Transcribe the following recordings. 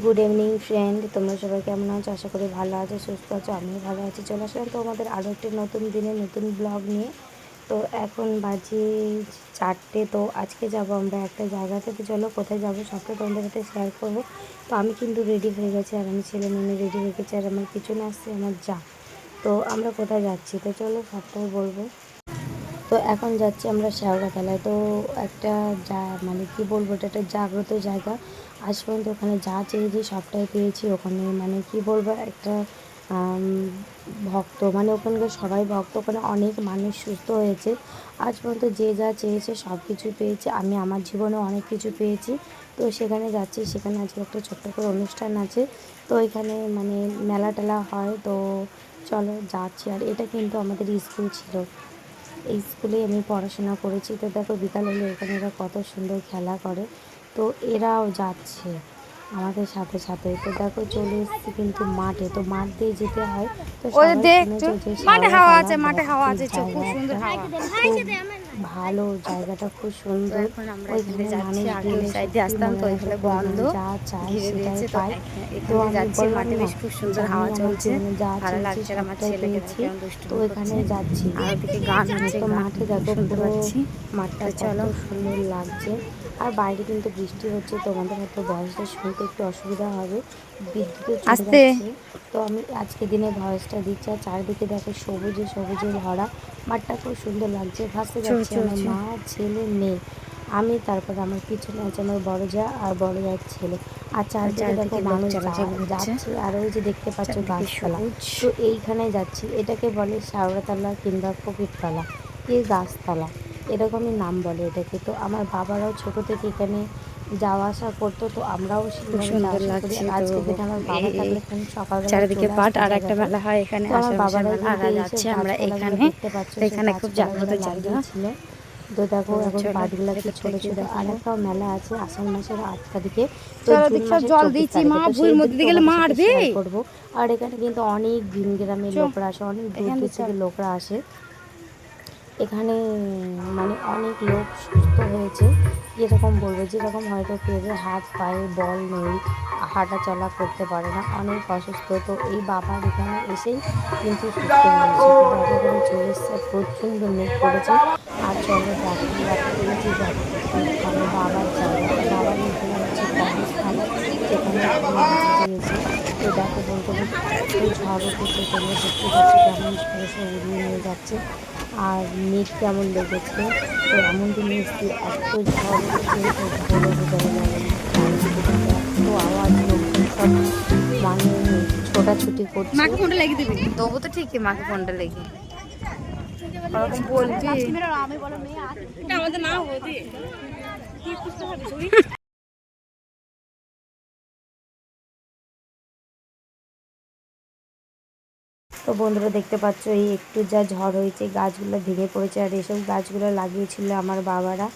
Good evening friend তোমরা সবাই কেমন আছো? আশা করি ভালো আছো, সুস্থ আছো, আমিও ভালো আছি। চলে আসলাম তো আমাদের আরও একটি নতুন দিনে, নতুন ব্লগ নিয়ে। তো এখন বাজে চারটে, তো আজকে যাব আমরা একটা জায়গাতে তো চলো, কোথায় যাব সবটা তোমাদের সাথে শেয়ার করব। তো আমি কিন্তু রেডি হয়ে গেছি, আর আমি ছেলে মেয়ে রেডি হয়ে গেছি, আর আমার পিছনে আসছে আমার যা। তো আমরা কোথায় যাচ্ছি? তো চলো সবটাই বলব। তো এখন যাচ্ছি আমরা শেওড়াতলায় তো একটা যা মানে কি বলব, এটা একটা জাগ্রত জায়গা। আজ পর্যন্ত ওখানে যা চেয়েছি সবটাই পেয়েছি। ওখানে মানে কি বলব, একটা ভক্ত মানে ওখানকার সবাই ভক্ত, ওখানে অনেক মানুষ সুস্থ হয়েছে। আজ পর্যন্ত যে যা চেয়েছে সব কিছু পেয়েছে। আমি আমার জীবনে অনেক কিছু পেয়েছি। তো সেখানে যাচ্ছি, সেখানে আজকে একটা ছোট্ট করে অনুষ্ঠান আছে। তো এখানে মানে মেলা টেলা হয়। তো চলো যাচ্ছি। আর এটা কিন্তু আমাদের স্কুল ছিল। এই স্কুলে আমি পড়াশোনা করেছি। তো দেখো বিকাল হলে এখানে এরা কত সুন্দর খেলা করে। তো এরাও যাচ্ছে আমাদের সাথে সাথে। তো দেখো চলে এসছি কিন্তু মাঠে। তো মাঠ দিয়ে যেতে হয় তো মাঠে হাওয়া আছে মাঠে হাওয়া আছে খুব সুন্দর হাওয়া। ভালো জায়গাটা খুব সুন্দর। এখন আমরা এখানে যাচ্ছি, আগে সাইডে আসতাম, তো এখানে বন্ধ, যা চাই ঘিরে দিয়েছে, তো পাই। এখানে- তো যাচ্ছি, মাঠে বেশ খুব সুন্দর হাওয়া চলছে, যা ভালো লাগছে, আমার ছেলেকে তো এখানে যাচ্ছি। আর ওদিকে গান হচ্ছে, মাঠে দেখো শুনতে পাচ্ছি। মাঠটা চলো। সুন্দর লাগছে। আর বাইরে কিন্তু বৃষ্টি হচ্ছে তোমাদের হয়তো ভয়েসটা শুনতে একটু অসুবিধা হবে। চলে তো আমি আজকে দিনে ভয়েসটা দিচ্ছি আর চারিদিকে দেখো সবুজে সবুজে ভরা। মাঠটা খুব সুন্দর লাগছে ফার্স্টে যাচ্ছে আমার মা ছেলে মেয়ে। আমি তারপর আমার পিছনে আছে আমার বড় যা আর বড় যার ছেলে। আর চারিদিকে দেখো মানুষ। যাচ্ছে আর ওই যে দেখতে পাচ্ছ গাছপালা। তো এইখানে যাচ্ছি এটাকে বলে শাওড়াতলা কিংবা ফকিরতলা এই গাছতলা। এরকমই নাম বলে এটাকে। তো আমার বাবারাও ছোট থেকে এখানে যাওয়া আসা করতো তো আমরাও সুন্দর। লাগছে। আজকে দিনে আমার বাবা থাকলে সকালবেলা চারিদিকে পাট আর একটা মেলা হয় এখানে আমার আর কিন্তু আমরা এখানে। এখানে খুব জাগ্রত জায়গা লাগিয়েছিল। তো দেখো এখন পাটগুলা কি ছোট ছোট। আর মেলা আছে আষাঢ় মাসের আট তারিখে তো জল দিচ্ছি, মা, সেই মধ্যে দিয়ে গেলে মারবে। করব। আর এখানে কিন্তু অনেক গ্রামের লোকরা আসে অনেক দূর থেকে লোকরা আসে। এখানে মানে অনেক লোক সুস্থ হয়েছে। যেরকম বলব, যেরকম হয়তো কেউ হাত, পায়ে, বল নেই হাঁটা চলা করতে পারে না, অনেক অসুস্থ। তো এই বাবার এখানে এসেই কিন্তু সুস্থ হয়েছে। দেখো চলে এসছে প্রচণ্ড মেঘ পড়েছে আর চলো এই যে মানে বাবার জায়গা। বাবার এখানে হচ্ছে কবরস্থান সেখানে তো দেখো বলতে বলতে ঝড় উঠেছে তোমরা দেখতে কেমন উড়িয়ে নিয়ে যাচ্ছে। আর মেঘ কেমন লেগেছে? তো এমন দিন এসছি এত ঝড় বলে বোঝানো যাবে এত আওয়াজ লোকজন সব মানে ছোটাছুটি করছে। মাকে ফোনটা লেগে দিবি? তবু তো ঠিকই মাকে ফোনটা লেগে বলবি। আমাদের না তো বন্ধুরা দেখতে পাচ্ছ, এই একটু যা ঝড় হয়েছে, গাছগুলো ভেঙে পড়েছে আর এসব গাছগুলো লাগিয়েছিল আমার বাবারা।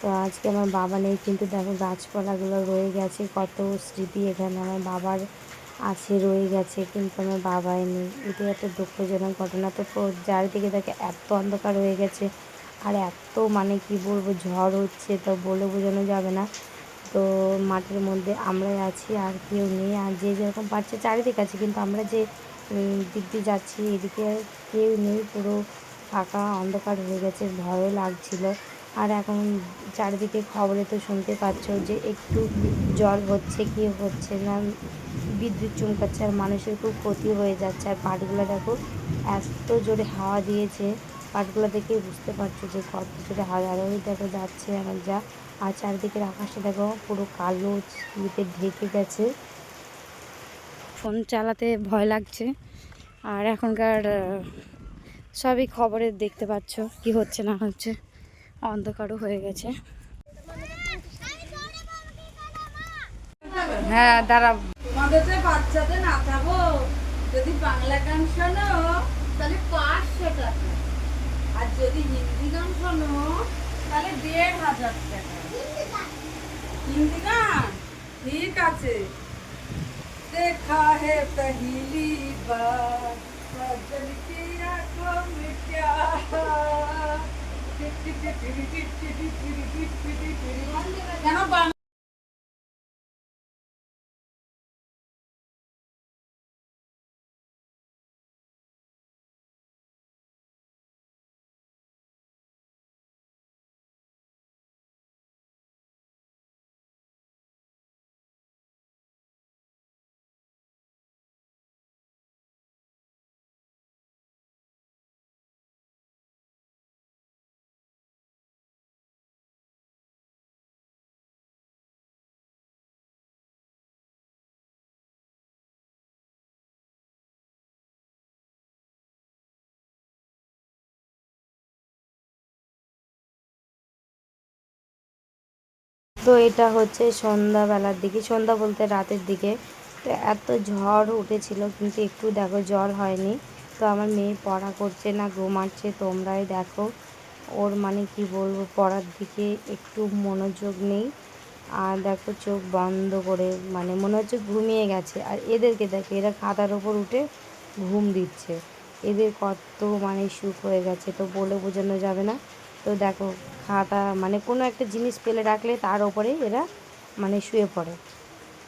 তো আজকে আমার বাবা নেই, কিন্তু দেখো গাছপালাগুলো রয়ে গেছে, কত স্মৃতি এখানে আমার বাবার আছে, রয়ে গেছে, কিন্তু আমার বাবাই নেই। এটা একটা দুঃখজনক ঘটনা। তো চারিদিকে দেখে এত অন্ধকার হয়ে গেছে, আর এত মানে কি বলব, ঝড় হচ্ছে, তো বলে বোঝানো যাবে না। তো মাঠের মধ্যে আমরাই আছি, আর কেউ নেই, আর যে যেরকম পারছে, চারিদিক আছে, কিন্তু আমরা যে দিক দিয়ে যাচ্ছি, এদিকে কেউ নেই, পুরো ফাঁকা অন্ধকার হয়ে গেছে ভয়ও লাগছিল। আর এখন চারিদিকে খবরে তো শুনতে পাচ্ছ যে একটু জল হচ্ছে, কি হচ্ছে না, বিদ্যুৎ চমকাচ্ছে আর মানুষের খুব ক্ষতি হয়ে যাচ্ছে। আর পাটগুলো দেখো, এত জোরে হাওয়া দিয়েছে পাটগুলো দেখে বুঝতে পারছ যে কত জোরে হাওয়া আর ওই দেখো যাচ্ছে আমার যা, আর চারিদিকের আকাশটা দেখো পুরো কালো ইয়েতে ঢেকে গেছে। ফোন চালাতে ভয় লাগছে। আর এখনকার সবই খবরে দেখতে পাচ্ছ কি হচ্ছে না হচ্ছে। অন্ধকারও হয়ে গেছে। হ্যাঁ দাঁড়া আমাদেরতে বাচ্চাতে নাচাবো যদি বাংলা গান শোনো তাহলে পাঁচশো টাকা। আর যদি হিন্দি গান শোনো তাহলে দেড় হাজার টাকা। হিন্দি গান? ঠিক আছে। देखा है पहली बार सजन की आँखों में क्या কেন তো এটা হচ্ছে সন্ধ্যাবেলার দিকে, সন্ধ্যা বলতে রাতের দিকে। তো এত ঝড় উঠেছিল, কিন্তু একটু দেখো জল হয়নি। তো আমার মেয়ে পড়া করছে না, ঘুমাচ্ছে, তোমরাই দেখো। ওর মানে কি বলব, পড়ার দিকে একটু মনোযোগ নেই। আর দেখো চোখ বন্ধ করে মানে মনে হচ্ছে ঘুমিয়ে গেছে। আর এদেরকে দেখো, এরা খাতার ওপর উঠে ঘুম দিচ্ছে। এদের কত মানে সুখ হয়ে গেছে, তো বলে বোঝানো যাবে না। তো দেখো খাতা মানে কোনো একটা জিনিস পেলে রাখলে তার ওপরে এরা মানে শুয়ে পড়ে।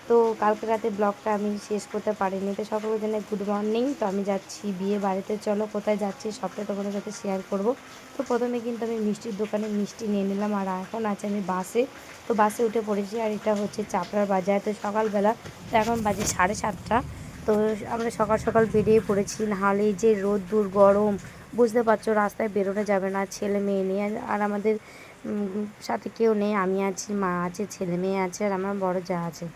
তো কালকে রাতে ব্লগটা আমি শেষ করতে পারিনি। তো সকলে জানাই গুড মর্নিং তো আমি যাচ্ছি বিয়ে বাড়িতে। চলো কোথায় যাচ্ছি সবটা তোমাদের সাথে শেয়ার করব। তো প্রথমে কিন্তু আমি মিষ্টির দোকানে মিষ্টি নিয়ে নিলাম। আর এখন আছে আমি বাসে। তো বাসে উঠে পড়েছি। আর এটা হচ্ছে চাপড়ার বাজার। তো সকালবেলা, তো এখন বাজে সাড়ে সাতটা। তো আমরা সকাল সকাল বেরিয়ে পড়েছি। নাহলে এই যে রোদ দূর গরম বুঝতে পারছ, রাস্তায় বেরোনো যাবে না, ছেলে মেয়ে নিয়ে। আর আমাদের সাথে কেউ নেই, আমি আছি, মা আছে, ছেলে মেয়ে আছে, আর আমার বড় যা আছে।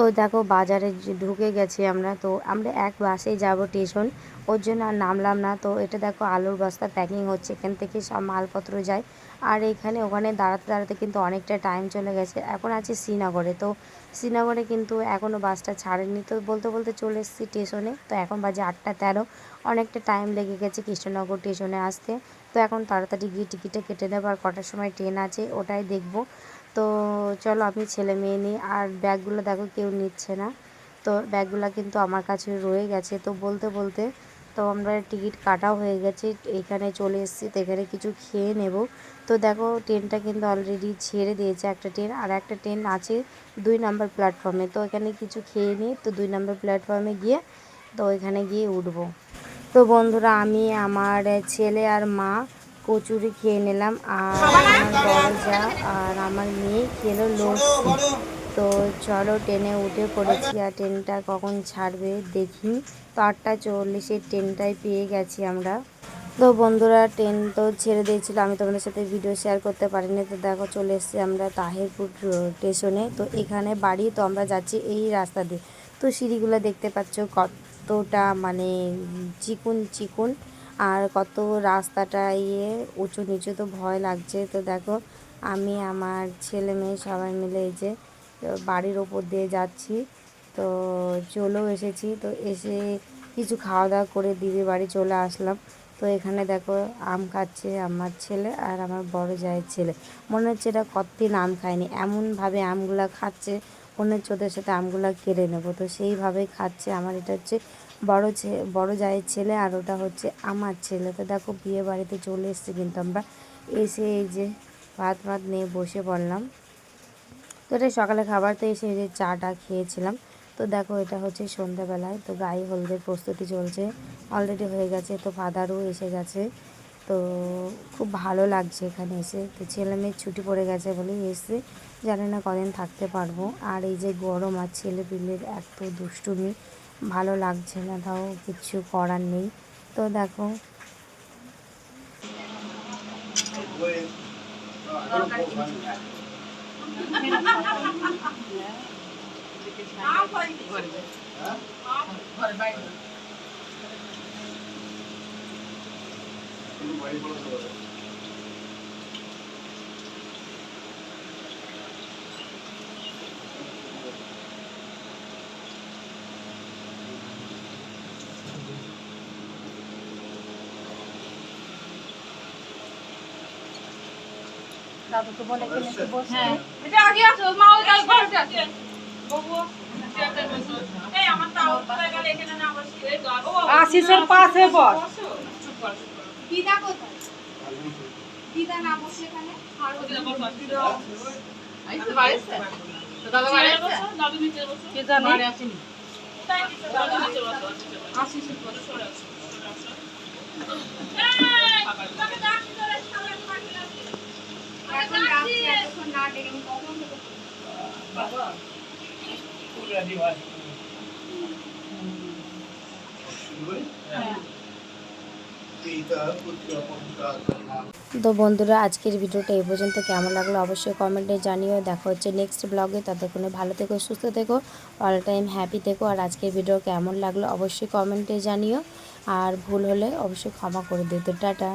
তো দেখো বাজারে ঢুকে গেছি আমরা, তো আমরা এক বাসেই যাব স্টেশন ওর জন্য আর নামলাম না, তো এটা দেখো আলুর বস্তা প্যাকিং হচ্ছে। এখান থেকে সব মালপত্র যায়। আর এখানে ওখানে দাঁড়াতে দাঁড়াতে কিন্তু অনেকটা টাইম চলে গেছে। এখন আছি শ্রীনগরে, তো শ্রীনগরে কিন্তু এখনও বাসটা ছাড়েনি। তো বলতে বলতে চলে এসেছি স্টেশনে তো এখন বাজে আটটা তেরো। অনেকটা টাইম লেগে গেছে কৃষ্ণনগর স্টেশনে আসতে। তো এখন তাড়াতাড়ি গিয়ে টিকিটটা কেটে নেব। আর কটার সময় ট্রেন আছে, ওটাই দেখব। তো চলো আমি ছেলে মেয়ে নিই, আর ব্যাগগুলো দেখো কেউ নিচ্ছে না। তো ব্যাগগুলো কিন্তু আমার কাছে রয়ে গেছে। তো বলতে বলতে তো আমরা টিকিট কাটাও হয়ে গেছে, এখানে চলে এসেছি তো এখানে কিছু খেয়ে নেব। তো দেখো ট্রেনটা কিন্তু অলরেডি ছেড়ে দিয়েছে একটা ট্রেন, আর একটা ট্রেন আছে দুই নাম্বার প্ল্যাটফর্মে তো এখানে কিছু খেয়ে নিই, তো দুই নাম্বার প্ল্যাটফর্মে গিয়ে তো এখানে গিয়ে উঠবো। তো বন্ধুরা, আমি, আমার ছেলে আর মা কচুরি খেয়ে নিলাম আর আমার যা আর আমার মেয়ে খেলো লস্যি। তো চলো ট্রেনে উঠে পড়েছি আর ট্রেনটা কখন ছাড়বে দেখি তো আটটা চল্লিশে ট্রেনটাই পেয়ে গেছি আমরা। তো বন্ধুরা, ট্রেন তো ছেড়ে দিয়েছিল, আমি তোমাদের সাথে ভিডিও শেয়ার করতে পারিনি। তো দেখো, চলে এসেছি আমরা তাহিরপুর স্টেশনে তো এখানে বাড়ি, তো আমরা যাচ্ছি এই রাস্তা দিয়ে। তো সিঁড়িগুলো দেখতে পাচ্ছ কতটা মানে চিকুন চিকুন। আর কত রাস্তাটা ইয়ে উঁচু নিচু তো ভয় লাগছে। তো দেখো, আমি, আমার ছেলে মেয়ে সবাই মিলে এই যে বাড়ির ওপর দিয়ে যাচ্ছি। তো চলেও এসেছি। তো এসে কিছু খাওয়া দাওয়া করে দিদি বাড়ি চলে আসলাম। তো এখানে দেখো, আম খাচ্ছে আমার ছেলে আর আমার বড় জায়ের ছেলে। মনে হচ্ছে এটা কতদিন আম খায়নি। এমনভাবে আমগুলা খাচ্ছে, মনে হচ্ছে ওদের সাথে আমগুলা কেড়ে নেব। তো সেইভাবেই খাচ্ছে। আমার এটা হচ্ছে বড় বড় জায়ের ছেলে আর ওটা হচ্ছে আমার ছেলে। তো দেখো বিয়ে বাড়িতে চলে এসেছি কিন্তু আমরা এসে এই যে ভাত ভাত নিয়ে বসে পড়লাম। তো এটা সকালে খাবার তো এসে এই যে চাটা খেয়েছিলাম। তো দেখো এটা হচ্ছে সন্ধ্যাবেলায়। তো গায়ে হলুদের প্রস্তুতি চলছে। অলরেডি হয়ে গেছে। তো ফাদারও এসে গেছে। তো খুব ভালো লাগছে এখানে এসে। তো ছেলে মেয়ের ছুটি পড়ে গেছে বলে এসে জানি না কদিন থাকতে পারব। আর এই যে গরম আর ছেলে পিলের এত দুষ্টুমি। ভালো লাগছে না তাও কিছু করার নেই। তো দেখো। হ্যাঁ এটা আগে আসো মা ওই ঘরটা আছে আশিসের পাশে বস দিদা কোথায় দিদা না বসে এখানে কে জানে এখন না ডেকে তো বন্ধুরা আজকের ভিডিওটা এই পর্যন্ত। কেমন লাগল অবশ্যই কমেন্টে জানিও। দেখা হচ্ছে নেক্সট ব্লগে ততক্ষণে ভালো থেকো সুস্থ থেকো অল টাইম হ্যাপি থেকো। আর আজকের ভিডিও কেমন লাগল অবশ্যই কমেন্টে জানিও। আর ভুল হলে অবশ্যই ক্ষমা করে দিও। তো টাটা।